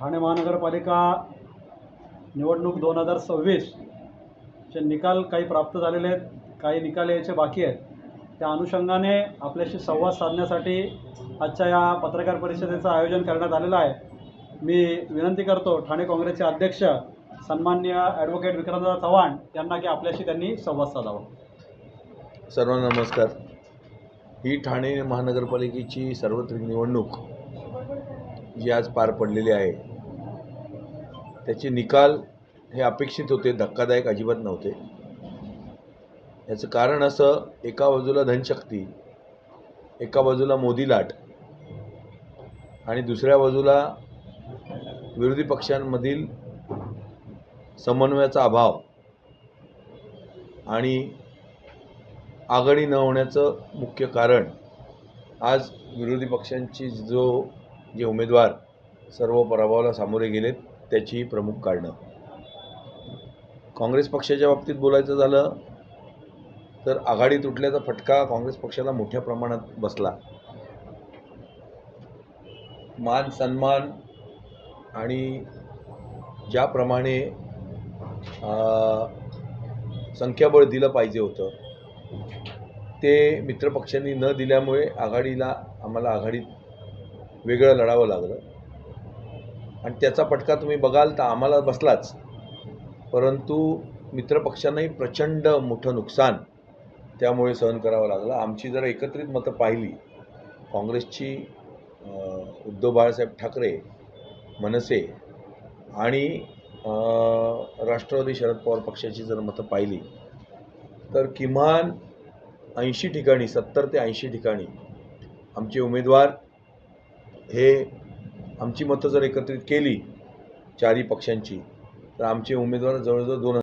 ठाणे महानगरपालिका निवडणूक दोन हजार सव्वीसचे निकाल काही प्राप्त झालेले आहेत काही निकाल यायचे बाकी आहेत. त्या अनुषंगाने आपल्याशी संवाद साधण्यासाठी आजच्या या पत्रकार परिषदेचं आयोजन करण्यात आलेलं आहे. मी विनंती करतो ठाणे काँग्रेसचे अध्यक्ष सन्मान्य ॲडव्होकेट विक्रमदादा चव्हाण यांना की आपल्याशी त्यांनी संवाद साधावा. सर्वांना नमस्कार. ही ठाणे महानगरपालिकेची सार्वत्रिक निवडणूक जी आज पार पडलेली आहे त्याचे निकाल हे अपेक्षित होते धक्कादायक अजिबात नव्हते. याचं कारण असं एका बाजूला धनशक्ती एका बाजूला मोदी लाट आणि दुसऱ्या बाजूला विरोधी पक्षांमधील समन्वयाचा अभाव आणि आघाडी न होण्याचं मुख्य कारण आज विरोधी पक्षांची जो जे उमेदवार सर्व पराभवाला सामोरे गेलेत त्याची प्रमुख कारणं. काँग्रेस पक्षाच्या बाबतीत बोलायचं झालं तर आघाडी तुटल्याचा फटका काँग्रेस पक्षाला मोठ्या प्रमाणात बसला. मान सन्मान आणि ज्याप्रमाणे अं, संख्याबळ दिलं पाहिजे होतं ते मित्रपक्षांनी न दिल्यामुळे आघाडीला आम्हाला आघाडीत वेगळं लढावं लागलं. आणि त्याचा फटका तुम्ही बघाल तर आम्हाला बसलाच. परंतु मित्रपक्षांनाही प्रचंड मोठं नुकसान त्यामुळे सहन करावं लागलं. आमची जर एकत्रित मतं पाहिली. काँग्रेसची उद्धव बाळासाहेब ठाकरे मनसे आणि राष्ट्रवादी शरद पवार पक्षाची जर मतं पाहिली तर किमान ऐंशी ठिकाणी सत्तर ते ऐंशी ठिकाणी आमचे उमेदवार हे आमची मतं जर एकत्रित केली चारही पक्षांची तर आमचे उमेदवार जवळजवळ दोन